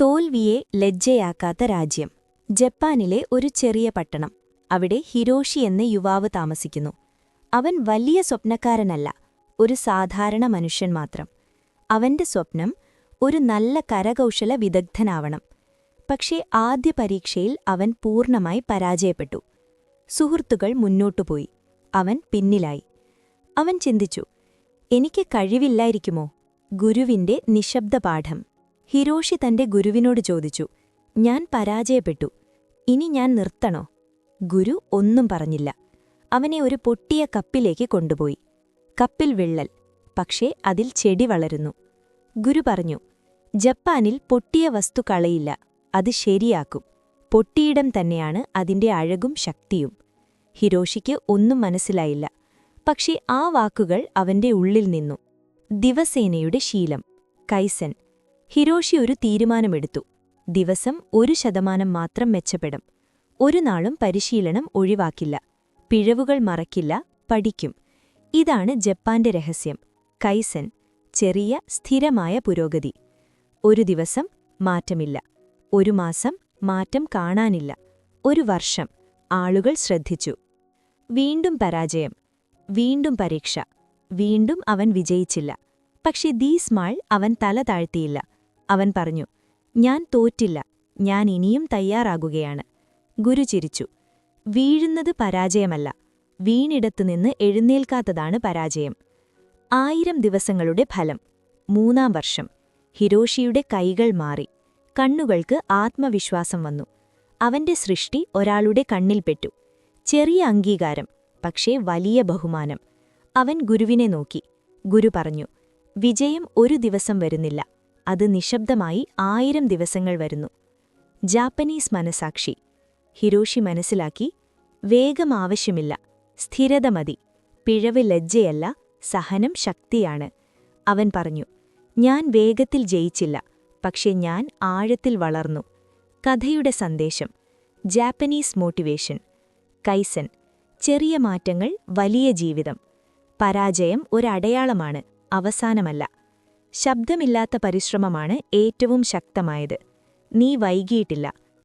തോൽവിയെ ലജ്ജയാക്കാത്ത രാജ്യം. ജപ്പാനിലെ ഒരു ചെറിയ പട്ടണം. അവിടെ ഹിരോഷി എന്ന യുവാവ് താമസിക്കുന്നു. അവൻ വലിയ സ്വപ്നക്കാരനല്ല ഒരു സാധാരണ മനുഷ്യൻ മാത്രം. അവന്റെ സ്വപ്നം ഒരു നല്ല കരകൗശല വിദഗ്ധനാവണം. പക്ഷേ ആദ്യ പരീക്ഷയിൽ അവൻ പൂർണമായി പരാജയപ്പെട്ടു. സുഹൃത്തുക്കൾ മുന്നോട്ടുപോയി അവൻ പിന്നിലായി. അവൻ ചിന്തിച്ചു എനിക്ക് കഴിവില്ലായിരിക്കുമോ? ഗുരുവിന്റെ നിശബ്ദ പാഠം. ഹിരോഷി തന്റെ ഗുരുവിനോട് ചോദിച്ചു ഞാൻ പരാജയപ്പെട്ടു. ഇനി ഞാൻ നിർത്തണോ? ഗുരു ഒന്നും പറഞ്ഞില്ല. അവനെ ഒരു പൊട്ടിയ കപ്പിലേക്ക് കൊണ്ടുപോയി. കപ്പിൽ വിള്ളൽ പക്ഷേ അതിൽ ചെടി വളരുന്നു. ഗുരു പറഞ്ഞു ജപ്പാനിൽ പൊട്ടിയ വസ്തു കളയില്ല അത് ശരിയാക്കും. പൊട്ടിയിടം തന്നെയാണ് അതിന്റെ അഴകും ശക്തിയും. ഹിരോഷിക്ക് ഒന്നും മനസ്സിലായില്ല. പക്ഷേ ആ വാക്കുകൾ അവന്റെ ഉള്ളിൽ നിന്നു. ദിവസേനയുടെ ശീലം. കൈസൻ ഹിരോഷി ഒരു തീരുമാനമെടുത്തു. ദിവസം ഒരു ശതമാനം മാത്രം മെച്ചപ്പെടും. ഒരു നാളും പരിശീലനം ഒഴിവാക്കില്ല. പിഴവുകൾ മറക്കില്ല പഠിക്കും. ഇതാണ് ജപ്പാന്റെ രഹസ്യം. കൈസൻ ചെറിയ സ്ഥിരമായ പുരോഗതി. ഒരു ദിവസം മാറ്റമില്ല. ഒരു മാസം മാറ്റം കാണാനില്ല. ഒരു വർഷം ആളുകൾ ശ്രദ്ധിച്ചു. വീണ്ടും പരാജയം. വീണ്ടും പരീക്ഷ. വീണ്ടും അവൻ വിജയിച്ചില്ല. പക്ഷെ ദീസ്മാൾ അവൻ തല താഴ്ത്തിയില്ല. അവൻ പറഞ്ഞു ഞാൻ തോറ്റില്ല ഞാൻ ഇനിയും തയ്യാറാകുകയാണ്. ഗുരു ചിരിച്ചു വീഴുന്നത് പരാജയമല്ല വീണിടത്തുനിന്ന് എഴുന്നേൽക്കാത്തതാണ് പരാജയം. ആയിരം ദിവസങ്ങളുടെ ഫലം മൂന്നാം വർഷം ഹിരോഷിയുടെ കൈകൾ മാറി കണ്ണുകൾക്ക് ആത്മവിശ്വാസം വന്നു. അവന്റെ സൃഷ്ടി ഒരാളുടെ കണ്ണിൽപ്പെട്ടു ചെറിയ അംഗീകാരം പക്ഷേ വലിയ ബഹുമാനം. അവൻ ഗുരുവിനെ നോക്കി ഗുരു പറഞ്ഞു വിജയം ഒരു ദിവസം വരുന്നില്ല അത് നിശബ്ദമായി ആയിരം ദിവസങ്ങൾ വരുന്നു. ജാപ്പനീസ് മനസാക്ഷി. ഹിരോഷി മനസ്സിലാക്കി വേഗം ആവശ്യമില്ല സ്ഥിരത മതി പിഴവ് ലജ്ജയല്ല സഹനം ശക്തിയാണ്. അവൻ പറഞ്ഞു ഞാൻ വേഗത്തിൽ ജയിച്ചില്ല പക്ഷെ ഞാൻ ആഴത്തിൽ വളർന്നു. കഥയുടെ സന്ദേശം ജാപ്പനീസ് മോട്ടിവേഷൻ. കൈസൻ ചെറിയ മാറ്റങ്ങൾ വലിയ ജീവിതം. പരാജയം ഒരടയാളമാണ് അവസാനമല്ല. ശബ്ദമില്ലാത്ത പരിശ്രമമാണ് ഏറ്റവും ശക്തമായത്. നീ വൈകിയിട്ടില്ല.